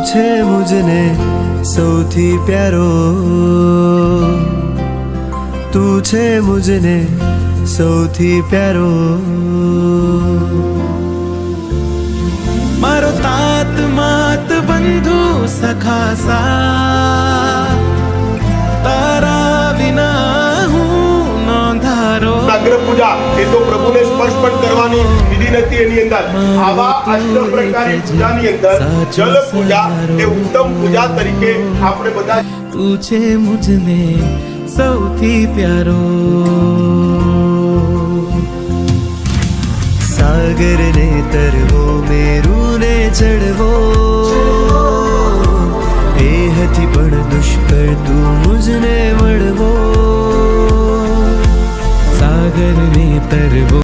છે મુજને સૌથી પ્યારો. તું છે મુજને સૌથી પ્યારો. મારો તાત માત બંધુ સખા સા તારા વિના હું નોંધારો. પૂજા, એ તો પ્રભુને સ્પર્શ કરવાની વિધિ નથી એની અંદર. આવા અષ્ટ પ્રકારની પૂજાની અંદર જલ પૂજા એ ઉત્તમ પૂજા તરીકે આપણે બધા તું છે મુજને સૌથી પ્યારો. સાગર ને તરવો મેરું ને ચડવો. એ હતી પણ દુષ્કર તું મુજને મળવો સાગર ને તરવો